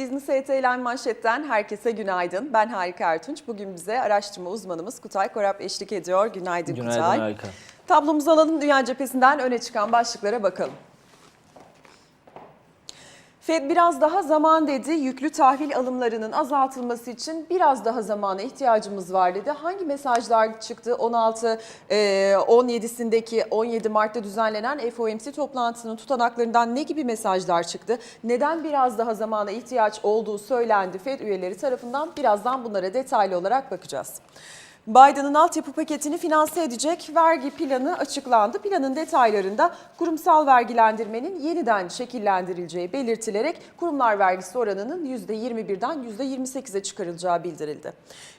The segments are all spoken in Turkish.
Business HTL manşetten herkese günaydın. Ben Harika Ertunç. Bugün bize araştırma uzmanımız Kutay Korap eşlik ediyor. Günaydın, Günaydın Kutay. harika. Tablomuzu alalım dünya cephesinden öne çıkan başlıklara bakalım. Fed biraz daha zaman dedi. Yüklü tahvil alımlarının azaltılması için biraz daha zamana ihtiyacımız var dedi. Hangi mesajlar çıktı? 16 e, 17'sindeki 17 Mart'ta düzenlenen FOMC toplantısının tutanaklarından ne gibi mesajlar çıktı? Neden biraz daha zamana ihtiyaç olduğu söylendi Fed üyeleri tarafından? Birazdan bunlara detaylı olarak bakacağız. Biden'ın altyapı paketini finanse edecek vergi planı açıklandı. Planın detaylarında kurumsal vergilendirmenin yeniden şekillendirileceği belirtilerek kurumlar vergisi oranının %21'den %28'e çıkarılacağı bildirildi.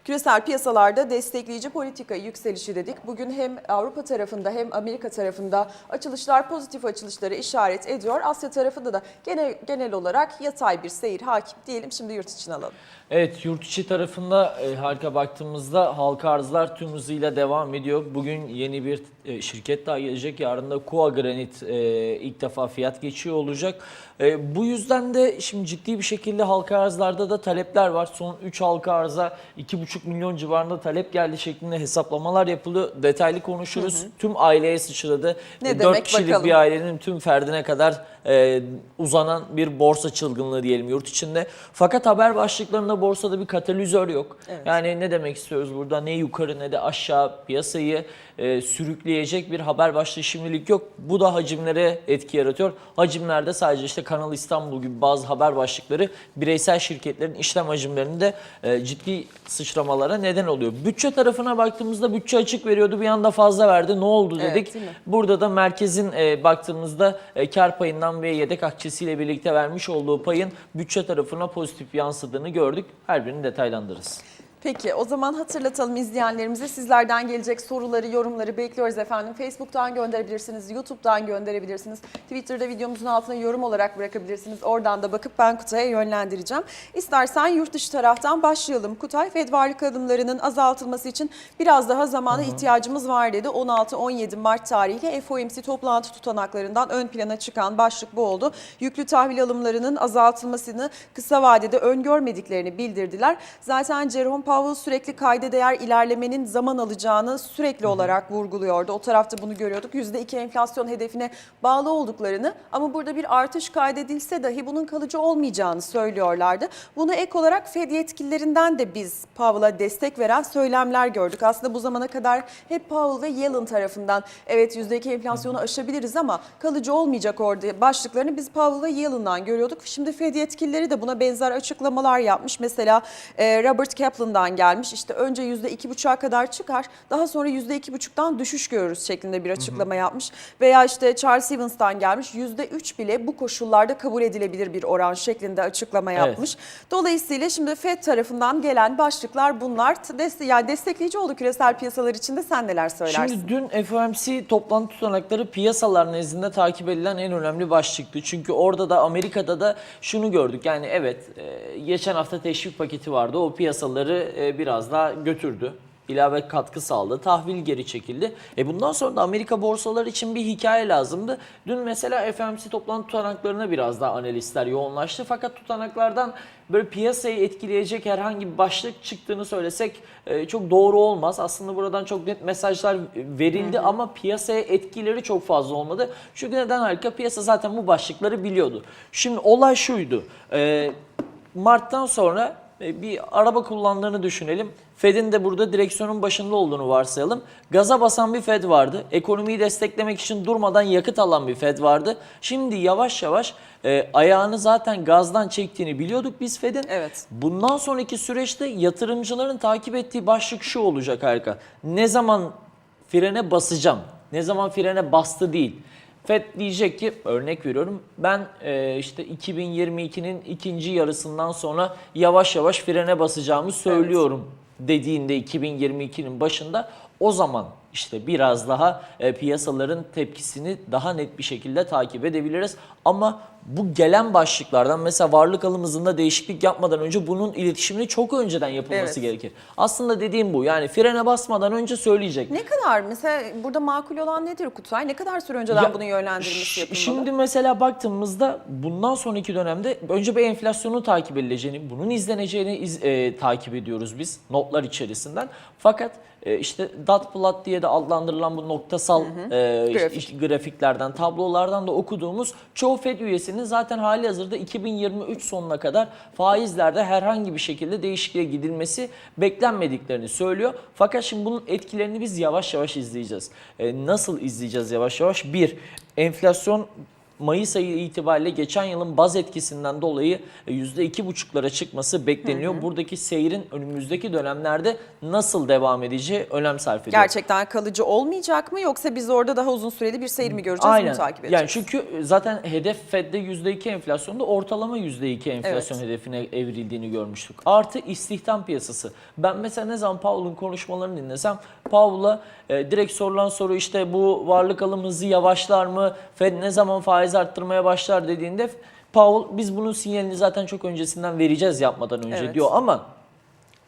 Küresel piyasalarda destekleyici politika yükselişi dedik. Bugün hem Avrupa tarafında hem Amerika tarafında açılışlar pozitif açılışları işaret ediyor. Asya tarafında da genel, genel olarak yatay bir seyir hakim diyelim. Şimdi yurt için alalım. Evet yurt içi tarafında e, harika baktığımızda halka arzlar tüm hızıyla devam ediyor. Bugün yeni bir e, şirket daha gelecek. Yarın da Kua Granit e, ilk defa fiyat geçiyor olacak. E, bu yüzden de şimdi ciddi bir şekilde halka arzlarda da talepler var. Son 3 halka arza 2,5 milyon civarında talep geldi şeklinde hesaplamalar yapılıyor. Detaylı konuşuruz. Tüm aileye sıçradı. Ne E, demek 4 kişilik bakalım. bir ailenin tüm ferdine kadar e, uzanan bir borsa çılgınlığı diyelim yurt içinde. Fakat haber başlıklarında borsada bir katalizör yok. Evet. Yani ne demek istiyoruz burada? Ne yukarı ne de aşağı piyasayı e, sürükleyecek bir haber başlığı şimdilik yok. Bu da hacimlere etki yaratıyor. Hacimlerde sadece işte Kanal İstanbul gibi bazı haber başlıkları bireysel şirketlerin işlem hacimlerinde e, ciddi sıçramalara neden oluyor. Bütçe tarafına baktığımızda bütçe açık veriyordu bir anda fazla verdi. Ne oldu Evet, dedik. mi? Burada da merkezin e, baktığımızda e, kar payından ve yedek akçesiyle birlikte vermiş olduğu payın bütçe tarafına pozitif yansıdığını gördük. Her birini detaylandırırız. Peki o zaman hatırlatalım izleyenlerimize sizlerden gelecek soruları, yorumları bekliyoruz efendim. Facebook'tan gönderebilirsiniz, YouTube'dan gönderebilirsiniz. Twitter'da videomuzun altına yorum olarak bırakabilirsiniz. Oradan da bakıp ben Kutay'a yönlendireceğim. İstersen yurt dışı taraftan başlayalım. Kutay, Fed varlık adımlarının azaltılması için biraz daha zamana ihtiyacımız var dedi. 16-17 Mart tarihiyle FOMC toplantı tutanaklarından ön plana çıkan başlık bu oldu. Yüklü tahvil alımlarının azaltılmasını kısa vadede öngörmediklerini bildirdiler. Zaten Jerome Powell sürekli kayda değer ilerlemenin zaman alacağını sürekli olarak vurguluyordu. O tarafta bunu görüyorduk. %2 enflasyon hedefine bağlı olduklarını ama burada bir artış kaydedilse dahi bunun kalıcı olmayacağını söylüyorlardı. Bunu ek olarak Fed yetkililerinden de biz Powell'a destek veren söylemler gördük. Aslında bu zamana kadar hep Powell ve Yellen tarafından evet %2 enflasyonu aşabiliriz ama kalıcı olmayacak orada başlıklarını biz Powell ve Yellen'dan görüyorduk. Şimdi Fed yetkilileri de buna benzer açıklamalar yapmış. Mesela e, Robert Kaplan'dan gelmiş. İşte önce %2,5'a kadar çıkar. Daha sonra %2,5'tan düşüş görürüz şeklinde bir açıklama yapmış. Veya işte Charles Evans'tan gelmiş. %3 bile bu koşullarda kabul edilebilir bir oran şeklinde açıklama Evet. yapmış. Dolayısıyla şimdi Fed tarafından gelen başlıklar bunlar. Deste yani destekleyici oldu küresel piyasalar için de sen neler söylersin? Şimdi dün FOMC toplantı tutanakları piyasalar nezdinde takip edilen en önemli başlıktı. Çünkü orada da Amerika'da da şunu gördük. Yani evet e, geçen hafta teşvik paketi vardı. O piyasaları e, biraz daha götürdü. ilave katkı sağladı. Tahvil geri çekildi. E bundan sonra da Amerika borsaları için bir hikaye lazımdı. Dün mesela FOMC toplantı tutanaklarına biraz daha analistler yoğunlaştı. Fakat tutanaklardan böyle piyasayı etkileyecek herhangi bir başlık çıktığını söylesek e, çok doğru olmaz. Aslında buradan çok net mesajlar verildi ama piyasaya etkileri çok fazla olmadı. Çünkü neden harika? Piyasa zaten bu başlıkları biliyordu. Şimdi olay şuydu. E, Mart'tan sonra bir araba kullandığını düşünelim. Fed'in de burada direksiyonun başında olduğunu varsayalım. Gaza basan bir Fed vardı. Ekonomiyi desteklemek için durmadan yakıt alan bir Fed vardı. Şimdi yavaş yavaş e, ayağını zaten gazdan çektiğini biliyorduk biz Fed'in. Evet. Bundan sonraki süreçte yatırımcıların takip ettiği başlık şu olacak harika. Ne zaman frene basacağım? Ne zaman frene bastı değil. Fed diyecek ki örnek veriyorum ben e, işte 2022'nin ikinci yarısından sonra yavaş yavaş frene basacağımı söylüyorum dediğinde 2022'nin başında o zaman işte biraz daha e, piyasaların tepkisini daha net bir şekilde takip edebiliriz. Ama bu gelen başlıklardan mesela varlık alımızında değişiklik yapmadan önce bunun iletişimini çok önceden yapılması Evet. gerekir. Aslında dediğim bu yani frene basmadan önce söyleyecek. Ne kadar mesela burada makul olan nedir Kutay? Ne kadar süre önceden Ya, bunun yönlendirmesi ş- yapılmalı? Şimdi mesela baktığımızda bundan sonraki dönemde önce bir enflasyonu takip edileceğini, bunun izleneceğini iz- e, takip ediyoruz biz notlar içerisinden. Fakat e, işte dot plot diye de adlandırılan bu noktasal e, işte- Grafik. işte grafiklerden, tablolardan da okuduğumuz çoğu Fed üyesinin zaten hali hazırda 2023 sonuna kadar faizlerde herhangi bir şekilde değişikliğe gidilmesi beklenmediklerini söylüyor. Fakat şimdi bunun etkilerini biz yavaş yavaş izleyeceğiz. E, nasıl izleyeceğiz yavaş yavaş? Bir, enflasyon Mayıs ayı itibariyle geçen yılın baz etkisinden dolayı e, %2,5'lara çıkması bekleniyor. Buradaki seyrin önümüzdeki dönemlerde nasıl devam edeceği önem sarf ediyor. Gerçekten kalıcı olmayacak mı yoksa biz orada daha uzun süreli bir seyir mi göreceğiz Aynen. bunu takip edeceğiz? Yani çünkü zaten hedef Fed'de %2 enflasyonda ortalama %2 enflasyon Evet. hedefine evrildiğini görmüştük. Artı istihdam piyasası. Ben mesela ne zaman Powell'ın konuşmalarını dinlesem Powell'a e, direkt sorulan soru işte bu varlık alım hızı yavaşlar mı? Fed ne zaman faiz arttırmaya başlar dediğinde Powell biz bunun sinyalini zaten çok öncesinden vereceğiz yapmadan önce Evet. diyor ama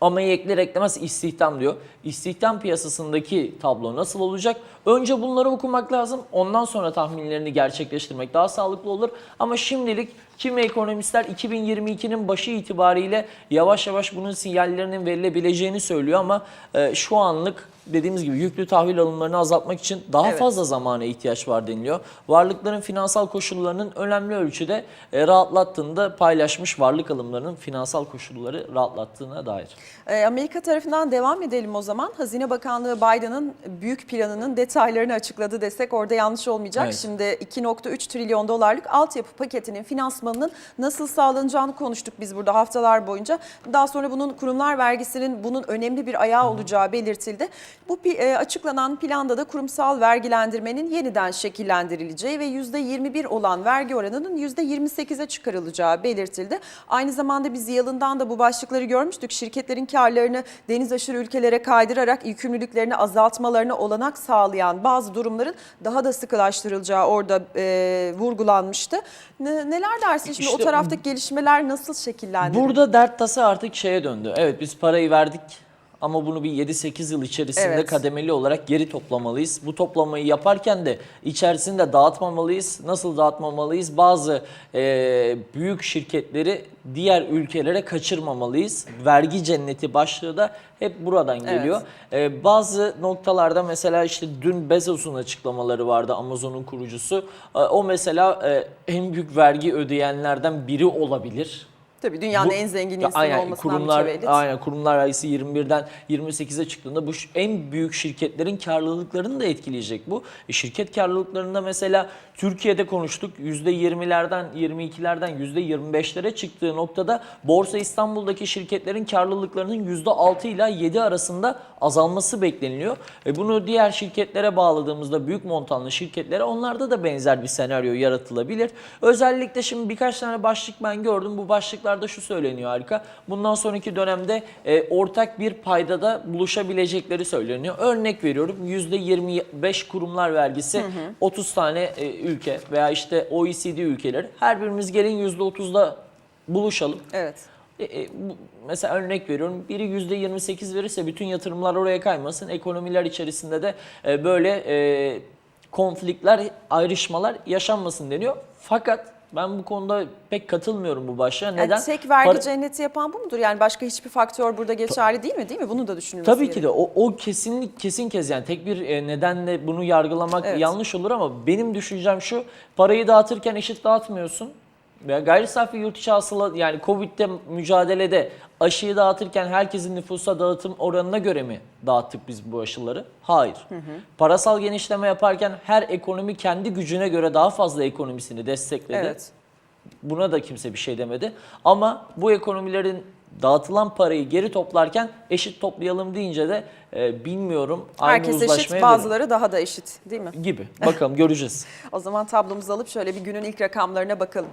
Amayı ekler eklemez istihdam diyor. İstihdam piyasasındaki tablo nasıl olacak? Önce bunları okumak lazım. Ondan sonra tahminlerini gerçekleştirmek daha sağlıklı olur. Ama şimdilik kimi ekonomistler 2022'nin başı itibariyle yavaş yavaş bunun sinyallerinin verilebileceğini söylüyor ama e, şu anlık dediğimiz gibi yüklü tahvil alımlarını azaltmak için daha Evet. fazla zamana ihtiyaç var deniliyor. Varlıkların finansal koşullarının önemli ölçüde e, rahatlattığını da paylaşmış varlık alımlarının finansal koşulları rahatlattığına dair. Ee, Amerika tarafından devam edelim o zaman. Hazine Bakanlığı Biden'ın büyük planının detaylarını açıkladı desek orada yanlış olmayacak. Evet. Şimdi 2.3 trilyon dolarlık altyapı paketinin finansmanının nasıl sağlanacağını konuştuk biz burada haftalar boyunca. Daha sonra bunun kurumlar vergisinin bunun önemli bir ayağı olacağı belirtildi. Bu e, açıklanan planda da kurumsal vergilendirmenin yeniden şekillendirileceği ve %21 olan vergi oranının %28'e çıkarılacağı belirtildi. Aynı zamanda biz yılından da bu başlıkları görmüştük. Şirketlerin karlarını deniz aşırı ülkelere kaydırarak yükümlülüklerini azaltmalarına olanak sağlayan bazı durumların daha da sıkılaştırılacağı orada e, vurgulanmıştı. Ne- neler dersin şimdi İşte o taraftaki gelişmeler nasıl şekillendirilir? Burada dert tası artık şeye döndü. Evet biz parayı verdik ama bunu bir 7-8 yıl içerisinde Evet. kademeli olarak geri toplamalıyız. Bu toplamayı yaparken de içerisinde dağıtmamalıyız. Nasıl dağıtmamalıyız? Bazı e, büyük şirketleri diğer ülkelere kaçırmamalıyız. Vergi cenneti başlığı da hep buradan geliyor. E, bazı noktalarda mesela işte dün Bezos'un açıklamaları vardı Amazon'un kurucusu. E, o mesela e, en büyük vergi ödeyenlerden biri olabilir. Tabii dünyanın Bu- en zengin insanı aynen, olmasından kurumlar, mütevellit. Aynen kurumlar vergisi 21'den 28'e çıktığında bu en büyük şirketlerin karlılıklarını da etkileyecek bu. E, şirket karlılıklarında mesela Türkiye'de konuştuk %20'lerden 22'lerden %25'lere çıktığı noktada Borsa İstanbul'daki şirketlerin karlılıklarının %6 ile 7 arasında azalması bekleniliyor. E, bunu diğer şirketlere bağladığımızda büyük montanlı şirketlere onlarda da benzer bir senaryo yaratılabilir. Özellikle şimdi birkaç tane başlık ben gördüm. Bu başlıklarda şu söyleniyor harika. Bundan sonraki dönemde e, ortak bir paydada buluşabilecekleri söyleniyor. Örnek veriyorum %25 kurumlar vergisi 30 tane e, ülke veya işte OECD ülkeleri her birimiz gelin %30'da buluşalım. Evet. E, e, bu- mesela örnek veriyorum biri %28 verirse bütün yatırımlar oraya kaymasın. Ekonomiler içerisinde de e, böyle e, konflikler, ayrışmalar yaşanmasın deniyor. Fakat ben bu konuda pek katılmıyorum bu başlığa. Yani Neden? tek vergi Para- cenneti yapan bu mudur? Yani başka hiçbir faktör burada geçerli değil mi? Değil mi? Bunu da düşünülmesi Tabii ki gerekiyor. de o, o kesinlik kesin kez yani tek bir e, nedenle bunu yargılamak Evet. yanlış olur ama benim düşüncem şu parayı dağıtırken eşit dağıtmıyorsun. Gayri safi yurt içi hasıla yani Covid'de mücadelede aşıyı dağıtırken herkesin nüfusa dağıtım oranına göre mi dağıttık biz bu aşıları? Hayır. Parasal genişleme yaparken her ekonomi kendi gücüne göre daha fazla ekonomisini destekledi. Evet. Buna da kimse bir şey demedi. Ama bu ekonomilerin dağıtılan parayı geri toplarken eşit toplayalım deyince de e, bilmiyorum. aynı Herkes eşit, bazıları daha da eşit değil mi? gibi. Bakalım göreceğiz. O zaman tablomuzu alıp şöyle bir günün ilk rakamlarına bakalım.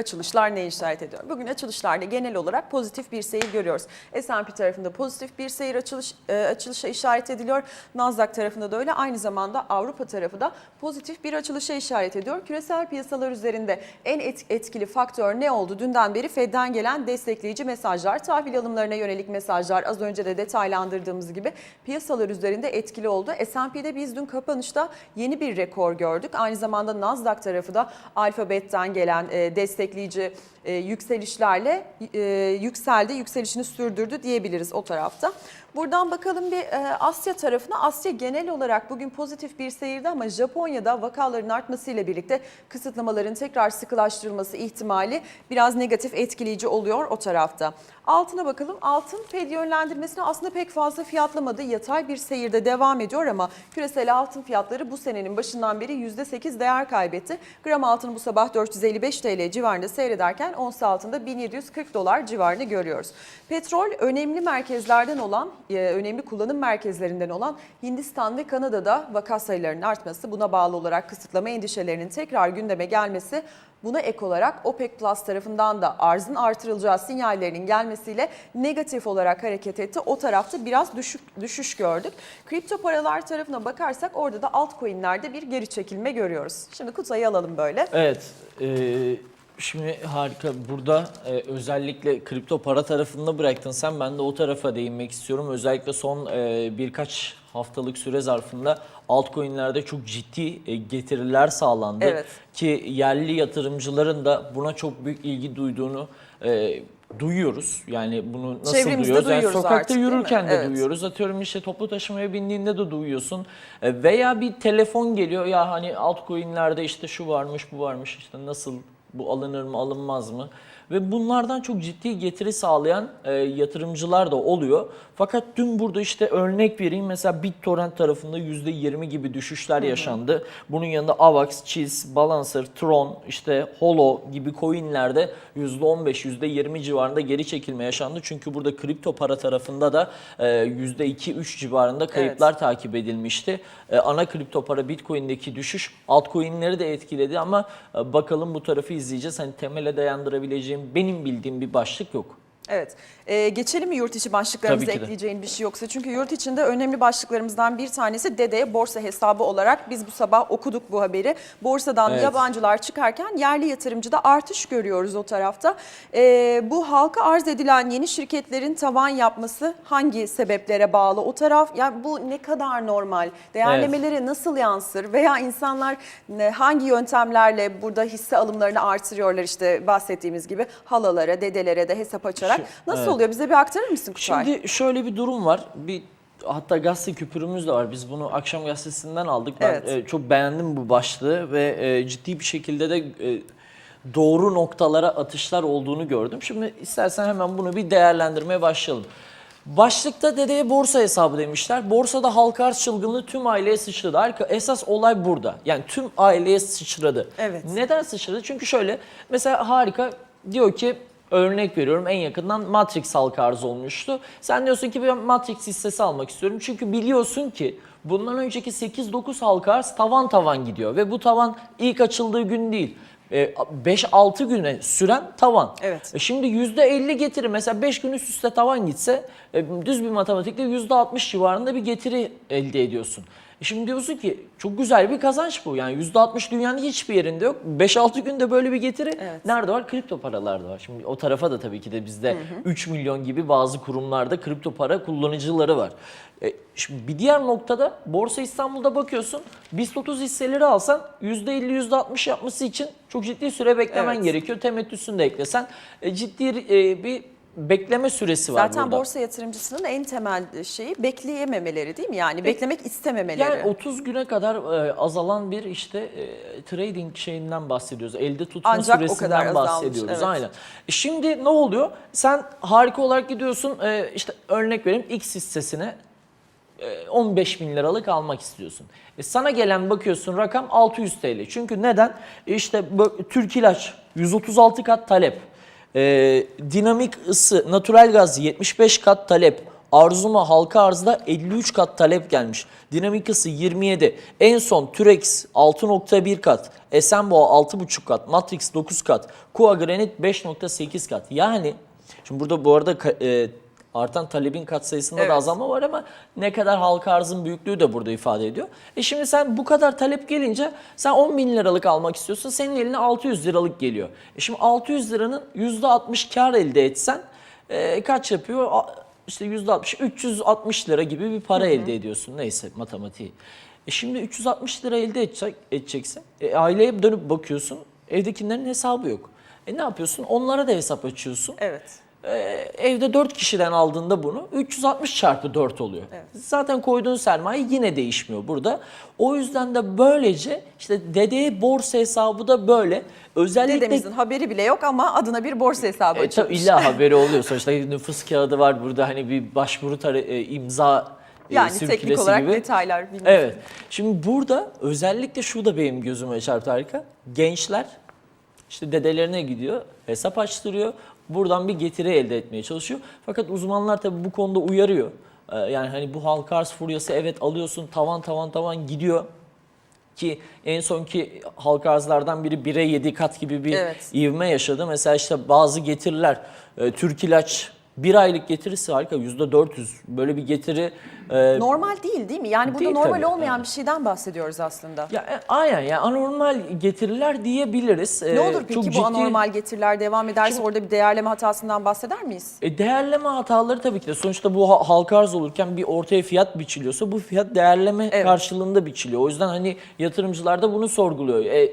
Açılışlar ne işaret ediyor? Bugün açılışlarda genel olarak pozitif bir seyir görüyoruz. S&P tarafında pozitif bir seyir açılış, e, açılışa işaret ediliyor. Nasdaq tarafında da öyle. Aynı zamanda Avrupa tarafı da pozitif bir açılışa işaret ediyor. Küresel piyasalar üzerinde en et- etkili faktör ne oldu? Dünden beri Fed'den gelen destekleyici mesajlar, tahvil alımlarına yönelik mesajlar az önce de detaylandırdığımız gibi piyasalar üzerinde etkili oldu. S&P'de biz dün kapanışta yeni bir rekor gördük. Aynı zamanda Nasdaq tarafı da alfabetten gelen e, destekleyici e, yükselişlerle e, yükseldi, yükselişini sürdürdü diyebiliriz o tarafta. Buradan bakalım bir e, Asya tarafına. Asya genel olarak bugün pozitif bir seyirde ama Japonya'da vakaların artmasıyla birlikte kısıtlamaların tekrar sıkılaştırılması ihtimali biraz negatif etkileyici oluyor o tarafta. Altına bakalım. Altın Fed yönlendirmesine aslında pek fazla fiyatlamadı. Yatay bir seyirde devam ediyor ama küresel altın fiyatları bu senenin başından beri %8 değer kaybetti. Gram altın bu sabah 455 TL civarında seyrederken ons altında 1740 dolar civarını görüyoruz. Petrol önemli merkezlerden olan, e, önemli kullanım merkezlerinden olan Hindistan ve Kanada'da vaka sayılarının artması, buna bağlı olarak kısıtlama endişelerinin tekrar gündeme gelmesi Buna ek olarak OPEC Plus tarafından da arzın artırılacağı sinyallerinin gelmesiyle negatif olarak hareket etti. O tarafta biraz düşük, düşüş gördük. Kripto paralar tarafına bakarsak orada da altcoin'lerde bir geri çekilme görüyoruz. Şimdi Kutay'ı alalım böyle. Evet. e, şimdi harika. Burada e, özellikle kripto para tarafında bıraktın sen. Ben de o tarafa değinmek istiyorum. Özellikle son e, birkaç haftalık süre zarfında altcoin'lerde çok ciddi e, getiriler sağlandı. Evet. Ki yerli yatırımcıların da buna çok büyük ilgi duyduğunu e, duyuyoruz. Yani bunu nasıl Çevremizde duyuyoruz? Yani duyuyoruz sokakta artık, yürürken de Evet. duyuyoruz. Atıyorum işte toplu taşımaya bindiğinde de duyuyorsun. E, Veya bir telefon geliyor ya hani altcoin'lerde işte şu varmış bu varmış işte nasıl bu alınır mı alınmaz mı? Ve bunlardan çok ciddi getiri sağlayan e, yatırımcılar da oluyor. Fakat dün burada işte örnek vereyim mesela BitTorrent tarafında %20 gibi düşüşler yaşandı. Bunun yanında AVAX, Chiz, Balancer, Tron, işte Holo gibi coinlerde %15, %20 civarında geri çekilme yaşandı. Çünkü burada kripto para tarafında da e, %2-3 civarında kayıplar takip edilmişti. E, ana kripto para Bitcoin'deki düşüş altcoin'leri de etkiledi ama e, bakalım bu tarafı izleyeceğiz. Hani temele dayandırabileceğim benim bildiğim bir başlık yok. Evet. Ee, geçelim mi yurt içi başlıklarımıza ekleyeceğin bir şey yoksa? Çünkü yurt içinde önemli başlıklarımızdan bir tanesi Dede borsa hesabı olarak biz bu sabah okuduk bu haberi. Borsadan Evet. yabancılar çıkarken yerli yatırımcıda artış görüyoruz o tarafta. Ee, bu halka arz edilen yeni şirketlerin tavan yapması hangi sebeplere bağlı? O taraf yani bu ne kadar normal? Değerlemeleri nasıl yansır? Veya insanlar ne- hangi yöntemlerle burada hisse alımlarını artırıyorlar işte bahsettiğimiz gibi halalara, dedelere de hesap açarak. Şu- Nasıl evet. oluyor? Bize bir aktarır mısın Kutay? Şimdi şöyle bir durum var. Bir hatta gazete küpürümüz de var. Biz bunu akşam gazetesinden aldık. Ben Evet. e, çok beğendim bu başlığı ve e, ciddi bir şekilde de e, doğru noktalara atışlar olduğunu gördüm. Şimdi istersen hemen bunu bir değerlendirmeye başlayalım. Başlıkta dedeye borsa hesabı demişler. Borsada halka arz çılgınlığı tüm aileye sıçradı. Esas olay burada. Yani tüm aileye sıçradı. Evet. Neden sıçradı? Çünkü şöyle mesela harika diyor ki örnek veriyorum en yakından Matrix halka arz olmuştu. Sen diyorsun ki ben Matrix hissesi almak istiyorum. Çünkü biliyorsun ki bundan önceki 8-9 halka arz tavan tavan gidiyor. Ve bu tavan ilk açıldığı gün değil. e, 5-6 güne süren tavan. Evet. E Şimdi %50 getiri mesela 5 gün üst üste tavan gitse e, düz bir matematikle %60 civarında bir getiri elde ediyorsun. E Şimdi diyorsun ki çok güzel bir kazanç bu. Yani %60 dünyanın hiçbir yerinde yok. 5-6 günde böyle bir getiri Evet. nerede var? Kripto paralarda var. Şimdi o tarafa da tabii ki de bizde 3 milyon gibi bazı kurumlarda kripto para kullanıcıları var. E, şimdi bir diğer noktada Borsa İstanbul'da bakıyorsun BIST 30 hisseleri alsan %50 %60 yapması için çok ciddi süre beklemen Evet. gerekiyor. Temettüsünü de eklesen e, ciddi e, bir bekleme süresi var Zaten burada. borsa yatırımcısının en temel şeyi bekleyememeleri değil mi? Yani beklemek istememeleri. Yani 30 güne kadar e, azalan bir işte e, trading şeyinden bahsediyoruz. Elde tutma Ancak o süresinden kadar azalmış, bahsediyoruz. evet. Aynen. E şimdi ne oluyor? Sen harika olarak gidiyorsun e, işte örnek vereyim X hissesine e, 15 bin liralık almak istiyorsun. E sana gelen bakıyorsun rakam 600 TL. Çünkü neden? E işte Türk İlaç 136 kat talep. E, dinamik ısı, natural gaz 75 kat talep. Arzuma halka arzda 53 kat talep gelmiş. Dinamikası 27. En son Türex 6.1 kat. Esenboğa 6.5 kat. Matrix 9 kat. Kua Granit 5.8 kat. Yani şimdi burada bu arada e, artan talebin katsayısında Evet. da azalma var ama ne kadar halka arzın büyüklüğü de burada ifade ediyor. E şimdi sen bu kadar talep gelince sen 10 bin liralık almak istiyorsun. Senin eline 600 liralık geliyor. E şimdi 600 liranın %60 kar elde etsen e, kaç yapıyor? İşte %60, 360 lira gibi bir para elde ediyorsun. Neyse matematiği. E şimdi 360 lira elde edecek, edeceksin. E, aileye dönüp bakıyorsun. Evdekilerin hesabı yok. E ne yapıyorsun? Onlara da hesap açıyorsun. Evet. Ee, evde 4 kişiden aldığında bunu 360 çarpı 4 oluyor. Zaten koyduğun sermaye yine değişmiyor burada. O yüzden de böylece işte dedeye borsa hesabı da böyle. Özellikle Dedemizin haberi bile yok ama adına bir borsa hesabı e, açılmış. illa haberi oluyor. Sonuçta nüfus kağıdı var burada hani bir başvuru e, imza e, Yani teknik olarak gibi. detaylar bilmiyorum. Evet. Şimdi burada özellikle şu da benim gözüme çarptı harika. Gençler işte dedelerine gidiyor, hesap açtırıyor. Buradan bir getiri elde etmeye çalışıyor. Fakat uzmanlar tabii bu konuda uyarıyor. Ee, Yani hani bu halka arz furyası evet alıyorsun tavan tavan tavan gidiyor. Ki en sonki halka arzlardan biri 1'e 7 kat gibi bir Evet. ivme yaşadı. Mesela işte bazı getiriler, e, Türk İlaç bir aylık getirisi harika %400 böyle bir getiri e, Normal değil değil mi? Yani burada Değil normal tabii, olmayan evet. bir şeyden bahsediyoruz aslında. Ya e, aynen ya anormal getiriler diyebiliriz. Ne Ee, olur peki çok bu ciddi- anormal getiriler devam ederse Şimdi- orada bir değerleme hatasından bahseder miyiz? E, değerleme hataları tabii ki de sonuçta bu ha- halka arz olurken bir ortaya fiyat biçiliyorsa bu fiyat değerleme Evet. karşılığında biçiliyor. O yüzden hani yatırımcılar da bunu sorguluyor. E,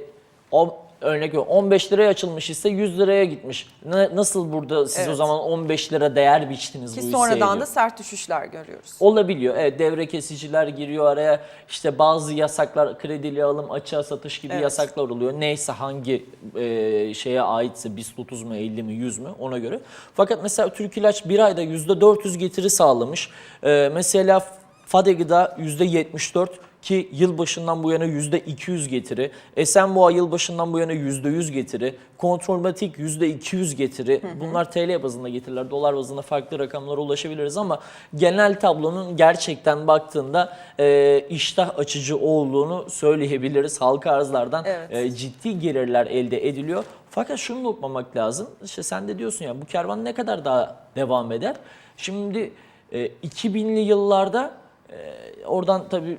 o, örnek veriyorum 15 liraya açılmış ise 100 liraya gitmiş. Ne- nasıl burada siz o Evet. zaman 15 lira değer biçtiniz Ki bu hisseye sonradan diyor. da sert düşüşler görüyoruz. Olabiliyor. Evet devre kesiciler giriyor araya. İşte bazı yasaklar kredili alım, açığa satış gibi Evet. yasaklar oluyor. Neyse hangi e, şeye aitse BIST 30 mu 50 mi 100 mü ona göre. Fakat mesela Türk İlaç bir ayda %400 getiri sağlamış. E, mesela Fadegı'da %74 ki yılbaşından bu yana %200 getiri. Esenboğa yılbaşından bu yana %100 getiri. Kontrolmatik %200 getiri. Bunlar TL bazında getiriler. Dolar bazında farklı rakamlara ulaşabiliriz ama genel tablonun gerçekten baktığında e, iştah açıcı olduğunu söyleyebiliriz. Halka arzlardan Evet. e, ciddi gelirler elde ediliyor. Fakat şunu da unutmamak lazım. İşte sen de diyorsun ya bu kervan ne kadar daha devam eder? Şimdi e, 2000'li yıllarda e, oradan tabii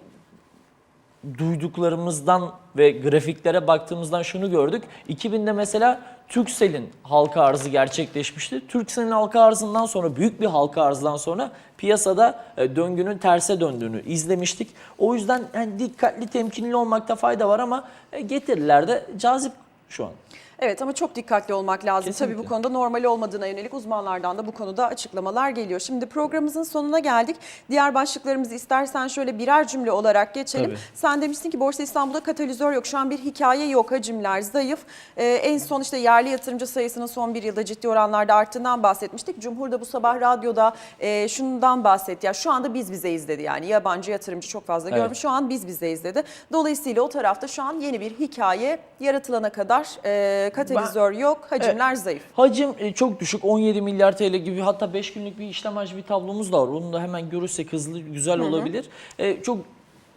duyduklarımızdan ve grafiklere baktığımızdan şunu gördük. 2000'de mesela Turkcell'in halka arzı gerçekleşmişti. Turkcell'in halka arzından sonra büyük bir halka arzdan sonra piyasada e, döngünün terse döndüğünü izlemiştik. O yüzden yani dikkatli temkinli olmakta fayda var ama e, getiriler de cazip şu an. Evet ama çok dikkatli olmak lazım. Kesinlikle. Tabii bu konuda normal olmadığına yönelik uzmanlardan da bu konuda açıklamalar geliyor. Şimdi programımızın sonuna geldik. Diğer başlıklarımızı istersen şöyle birer cümle olarak geçelim. Tabii. Sen demiştin ki Borsa İstanbul'da katalizör yok. Şu an bir hikaye yok. Hacimler zayıf. Ee, en son işte yerli yatırımcı sayısının son bir yılda ciddi oranlarda arttığından bahsetmiştik. Cumhur da bu sabah radyoda e, şundan bahsetti. Ya şu anda biz bize izledi yani. Yabancı yatırımcı çok fazla Evet. görmüş. Şu an biz bize izledi. Dolayısıyla o tarafta şu an yeni bir hikaye yaratılana kadar e, katalizör yok. Hacimler zayıf. Hacim e, çok düşük 17 milyar TL gibi hatta 5 günlük bir işlem hacmi tablomuz da var. Onu da hemen görürsek hızlı güzel olabilir. E, çok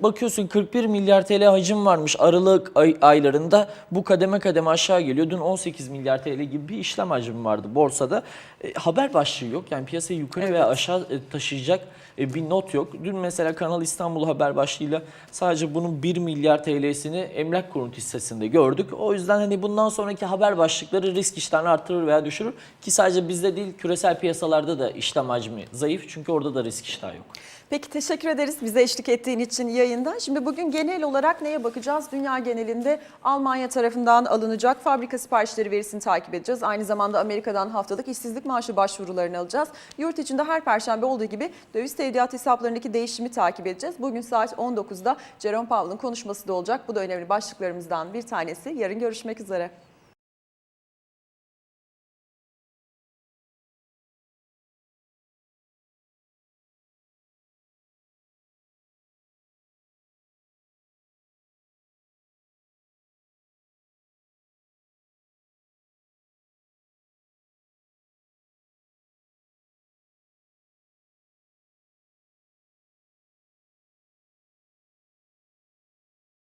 bakıyorsun 41 milyar TL hacim varmış Aralık ay- aylarında bu kademe kademe aşağı geliyor. Dün 18 milyar TL gibi bir işlem hacmi vardı borsada. E, haber başlığı yok. Yani piyasayı yukarı veya aşağı e, taşıyacak e, bir not yok. Dün mesela Kanal İstanbul haber başlığıyla sadece bunun 1 milyar TL'sini emlak konut hissesinde gördük. O yüzden hani bundan sonraki haber başlıkları risk iştahını artırır veya düşürür. Ki sadece bizde değil küresel piyasalarda da işlem hacmi zayıf. Çünkü orada da risk iştahı yok. Peki teşekkür ederiz bize eşlik ettiğin için yayında. Şimdi bugün genel olarak neye bakacağız? Dünya genelinde Almanya tarafından alınacak fabrika siparişleri verisini takip edeceğiz. Aynı zamanda Amerika'dan haftalık işsizlik maaşı başvurularını alacağız. Yurt içinde her perşembe olduğu gibi döviz tevdiat hesaplarındaki değişimi takip edeceğiz. Bugün saat 19'da Jerome Powell'ın konuşması da olacak. Bu da önemli başlıklarımızdan bir tanesi. Yarın görüşmek üzere.